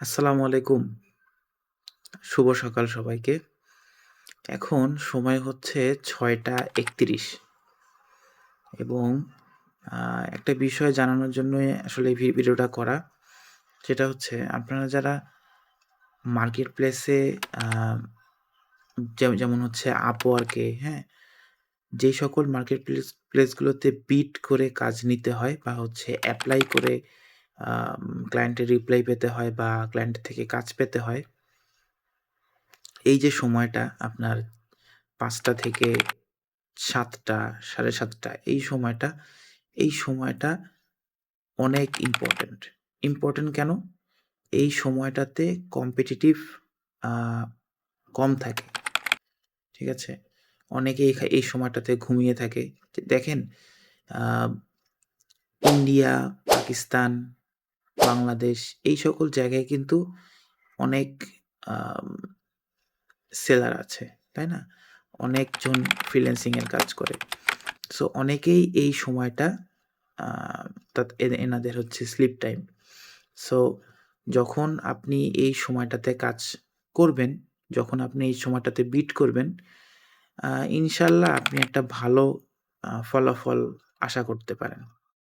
আসসালামু আলাইকুম। শুভ সকাল সবাইকে। এখন সময় হচ্ছে ৬টা ৩১ এবং একটা বিষয় জানানোর জন্যই আসলে ভিডিওটা করা। সেটা হচ্ছে আপনারা যারা মার্কেট প্লেসে যেমন হচ্ছে এ, হ্যাঁ? যেই সকল মার্কেট প্লেস প্লেসগুলোতে বিট করে কাজ নিতে হয় বা হচ্ছে অ্যাপ্লাই করে ক্লায়েন্টের রিপ্লাই পেতে হয় বা ক্লায়েন্ট থেকে কাজ পেতে হয়। এই যে সময়টা আপনার পাঁচটা থেকে ৭টা ৭:৩০ এই সময়টা, এই সময়টা অনেক ইম্পোর্টেন্ট। ইম্পোর্টেন্ট কেন? এই সময়টাতে কম্পিটিটিভ কম থাকে। ঠিক আছে? অনেকে এই সময়টাতে ঘুমিয়ে থাকে। দেখেন ইন্ডিয়া, পাকিস্তান, বাংলাদেশ এই সকল জায়গায় কিন্তু অনেক সেলার আছে। তাই না? অনেকজন ফ্রিল্যান্সিং এর কাজ করে। সো অনেকেই এই সময়টা এনাদের হচ্ছে স্লিপ টাইম। সো যখন আপনি এই সময়টাতে কাজ করবেন, যখন আপনি এই সময়টাতে বিট করবেন, ইনশাল্লাহ আপনি একটা ভালো ফলাফল আশা করতে পারেন।